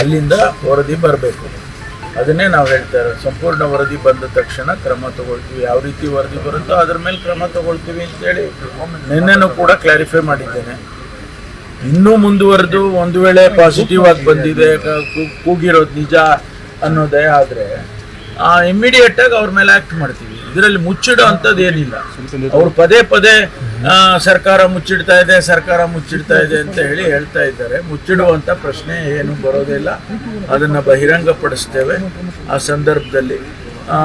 ಅಲ್ಲಿಂದ ವರದಿ ಬರಬೇಕು. ಅದನ್ನೇ ನಾವು ಹೇಳ್ತಾ ಇರೋದು. ಸಂಪೂರ್ಣ ವರದಿ ಬಂದ ತಕ್ಷಣ ಕ್ರಮ ತಗೊಳ್ತೀವಿ. ಯಾವ ರೀತಿ ವರದಿ ಬರುತ್ತೋ ಅದ್ರ ಮೇಲೆ ಕ್ರಮ ತಗೊಳ್ತೀವಿ ಅಂತೇಳಿ ನಿನ್ನೆನೂ ಕೂಡ ಕ್ಲಾರಿಫೈ ಮಾಡಿದ್ದೇನೆ. ಇನ್ನೂ ಮುಂದುವರೆದು ಒಂದು ವೇಳೆ ಪಾಸಿಟಿವ್ ಆಗಿ ಬಂದಿದೆ ಕೂಗಿರೋದು ನಿಜ ಅನ್ನೋದೇ ಆದರೆ ಇಮಿಡಿಯೇಟ್ ಆಗಿ ಅವ್ರ ಮೇಲೆ ಆಕ್ಟ್ ಮಾಡ್ತೀವಿ. ಇದರಲ್ಲಿ ಮುಚ್ಚಿಡೋ ಅಂಥದ್ದು ಏನಿಲ್ಲ ಅವ್ರು ಪದೇ ಪದೇ ಸರ್ಕಾರ ಮುಚ್ಚಿಡ್ತಾ ಇದೆ ಸರ್ಕಾರ ಮುಚ್ಚಿಡ್ತಾ ಇದೆ ಅಂತ ಹೇಳಿ ಹೇಳ್ತಾ ಇದ್ದಾರೆ. ಮುಚ್ಚಿಡುವಂಥ ಪ್ರಶ್ನೆ ಏನು ಬರೋದಿಲ್ಲ ಅದನ್ನ ಬಹಿರಂಗ ಪಡಿಸ್ತೇವೆ ಆ ಸಂದರ್ಭದಲ್ಲಿ ಆ,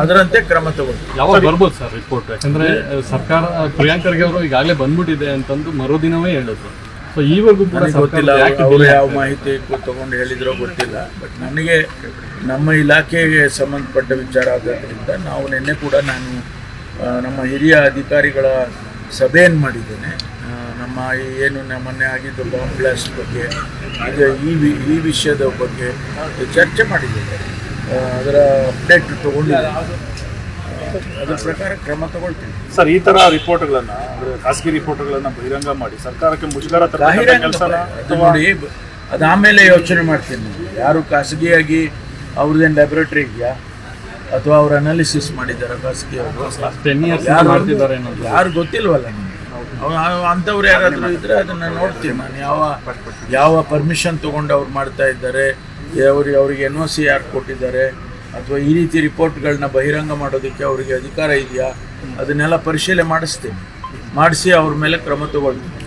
ಅದರಂತೆ ಕ್ರಮ ತಗೊಂಡು ಯಾವಾಗ ಬರ್ಬೋದು ಸರ್ ರಿಪೋರ್ಟ್ ಯಾಕಂದ್ರೆ ಸರ್ಕಾರ ಪ್ರಿಯಾಂಕ್ ಖರ್ಗೆ ಅವರು ಈಗಾಗಲೇ ಬಂದ್ಬಿಟ್ಟಿದೆ ಅಂತಂದು ಮರುದಿನವೇ ಹೇಳಿದ್ರು. ಸೊ ಈವರೆಗೂ ಕೂಡ ಗೊತ್ತಿಲ್ಲ ಅವರು ಯಾವ ಮಾಹಿತಿ ತಗೊಂಡು ಹೇಳಿದ್ರೋ ಗೊತ್ತಿಲ್ಲ. ಬಟ್ ನನಗೆ ನಮ್ಮ ಇಲಾಖೆಗೆ ಸಂಬಂಧಪಟ್ಟ ವಿಚಾರ ಆಗೋದ್ರಿಂದ ನಾವು ನಿನ್ನೆ ಕೂಡ ನಾನು ನಮ್ಮ ಹಿರಿಯ ಅಧಿಕಾರಿಗಳ ಸಭೆಯನ್ನು ಮಾಡಿದ್ದೇನೆ? ನಮ್ಮ ಈ ಏನು ನಮ್ಮನ್ನೇ ಮೊನ್ನೆ ಆಗಿದ್ದು ಬಾಂಬ್ ಬ್ಲಾಸ್ಟ್ ಬಗ್ಗೆ ಅದೇ ಈ ವಿ- ಈ ವಿಷಯದ ಬಗ್ಗೆ ಚರ್ಚೆ ಮಾಡಿದ್ದೇನೆ. ಅದರ ಅಪ್ಡೇಟ್ ತಗೊಂಡಿದ್ದೇನೆ. ಅದ್ರ ಪ್ರಕಾರ ಕ್ರಮ ತಗೊಳ್ತೀನಿ. ಸರ್ ಈ ತರ ರಿಪೋರ್ಟ್ಗಳನ್ನು ಅಂದರೆ ಖಾಸಗಿ ರಿಪೋರ್ಟ್ಗಳನ್ನು ಬಹಿರಂಗ ಮಾಡಿ ಸರ್ಕಾರಕ್ಕೆ ಮುಜುಗರ ಅದು ನೋಡಿ ಅದಾಮೇಲೆ ಯೋಚನೆ ಮಾಡ್ತೀನಿ. ಯಾರು ಖಾಸಗಿಯಾಗಿ ಅವ್ರದ್ದೇನು ಲ್ಯಾಬೊರೇಟರಿ ಇದೆಯಾ? ಅಥವಾ ಅವ್ರು ಅನಾಲಿಸಿಸ್ ಮಾಡಿದ್ದಾರೆ ಖಾಸಗಿ ಅವರು ಟೆನ್ ಇಯರ್ಸ್ ಯಾರು ಮಾಡ್ತಿದ್ದಾರೆ ಅನ್ನೋದು ಯಾರು ಗೊತ್ತಿಲ್ವಲ್ಲ ಅಂಥವ್ರು ಯಾರಾದರೂ ಇದ್ರೆ ಅದನ್ನ ನೋಡ್ತೀನಿ ನಾನು. ಯಾವ ಯಾವ ಪರ್ಮಿಷನ್ ತಗೊಂಡು ಅವ್ರು ಮಾಡ್ತಾ ಇದ್ದಾರೆ ಅವ್ರಿಗೆ ಅವ್ರಿಗೆ ಎನ್ ಒ ಸಿ ಯಾರು ಕೊಟ್ಟಿದ್ದಾರೆ ಅಥವಾ ಈ ರೀತಿ ರಿಪೋರ್ಟ್ಗಳನ್ನ ಬಹಿರಂಗ ಮಾಡೋದಕ್ಕೆ ಅವರಿಗೆ ಅಧಿಕಾರ ಇದೆಯಾ? ಅದನ್ನೆಲ್ಲ ಪರಿಶೀಲನೆ ಮಾಡಿಸ್ತೀನಿ. ಮಾಡಿಸಿ ಅವ್ರ ಮೇಲೆ ಕ್ರಮ ತಗೊಳ್ತೀನಿ.